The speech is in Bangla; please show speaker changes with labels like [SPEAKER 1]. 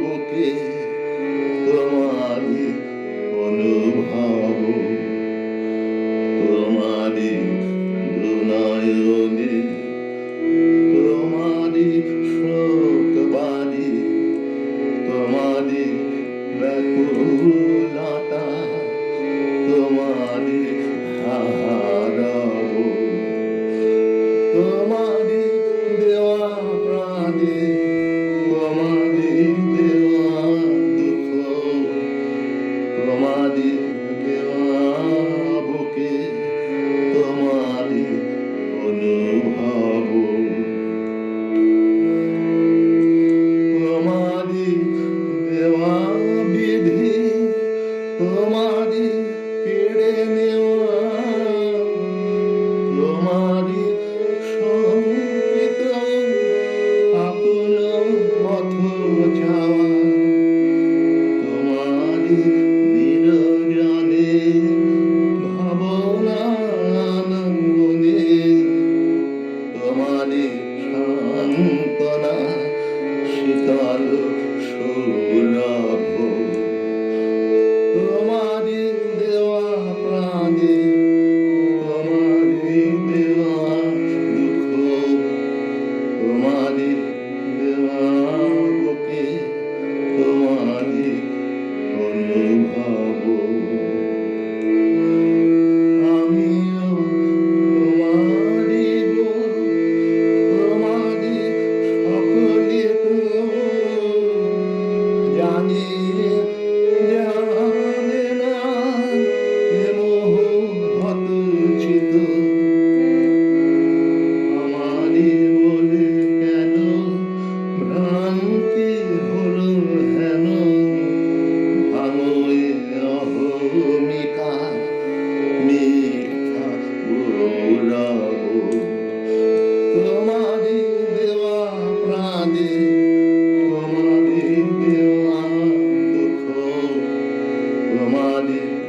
[SPEAKER 1] বুকে তোমারি অনুভব। তোমারি নয়নে তোমারি শোকবাড়ি তোমারি ব্যাকুলতা তোমারি দেওয়া প্রাণী body. তোমারে সান্তনা শীতল সুর Hallelujah.